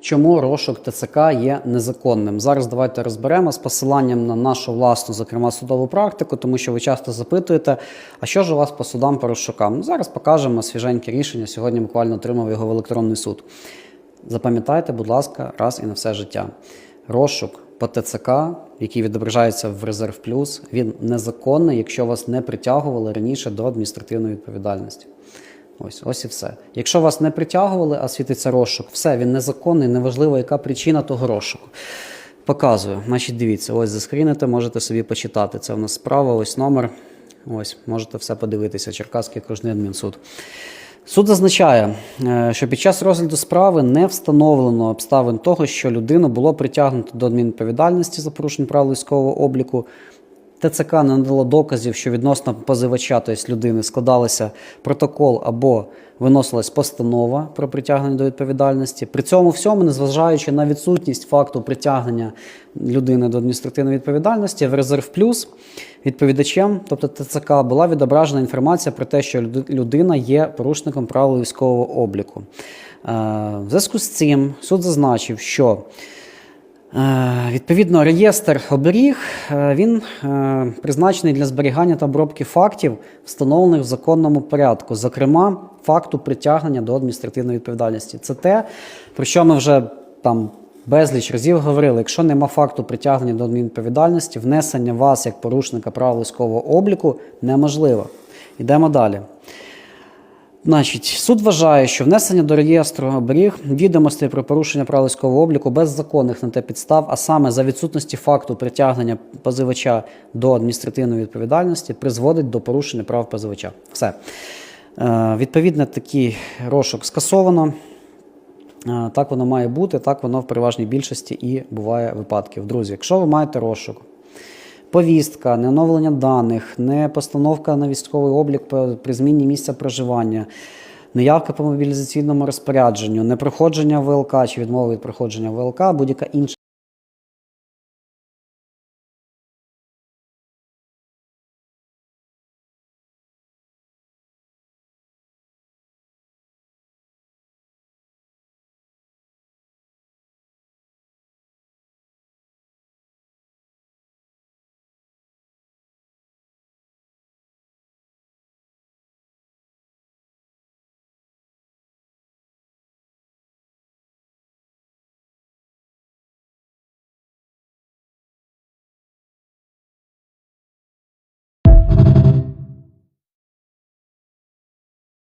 Чому розшук ТЦК є незаконним? Зараз давайте розберемо з посиланням на нашу власну, зокрема, судову практику, тому що ви часто запитуєте, а що ж у вас по судам по розшукам? Ну, зараз покажемо свіженьке рішення. Сьогодні буквально отримав його в електронний суд. Запам'ятайте, будь ласка, раз і на все життя. Розшук по ТЦК, який відображається в резерв плюс, він незаконний, якщо вас не притягували раніше до адміністративної відповідальності. Ось, ось і все. Якщо вас не притягували, а світиться розшук, все, він незаконний, неважливо, яка причина того розшуку. Показую. Значить, дивіться, ось заскріните, можете собі почитати. Це у нас справа, ось номер. Ось, можете все подивитися. Черкаський окружний адмінсуд. Суд зазначає, е, що під час розгляду справи не встановлено обставин того, що людину було притягнуто до адмінвідповідальності за порушення правил військового обліку. ТЦК не надало доказів, що відносно позивача, тобто людини, складалося протокол або виносилась постанова про притягнення до відповідальності. При цьому всьому, незважаючи на відсутність факту притягнення людини до адміністративної відповідальності, в резерв плюс відповідачем, тобто ТЦК, була відображена інформація про те, що людина є порушником правил військового обліку. Е, В зв'язку з цим суд зазначив, що Відповідно, реєстр оберіг е, він е, призначений для зберігання та обробки фактів, встановлених в законному порядку, зокрема, факту притягнення до адміністративної відповідальності. Це те, про що ми вже там безліч разів говорили. Якщо нема факту притягнення до адмінвідповідальності, внесення вас як порушника правил військового обліку неможливо. Йдемо далі. Значить, суд вважає, що внесення до реєстру оберіг відомостей про порушення правил військового обліку без законних на те підстав, а саме за відсутності факту притягнення позивача до адміністративної відповідальності, призводить до порушення прав позивача. Все. Е, відповідно, такий розшук скасовано. Е, Так воно має бути, так воно в переважній більшості і буває випадків. Друзі, якщо ви маєте розшук, повістка, не оновлення даних, не постановка на військовий облік при зміні місця проживання, неявка по мобілізаційному розпорядженню, не проходження ВЛК чи відмова від проходження ВЛК, будь-яка інша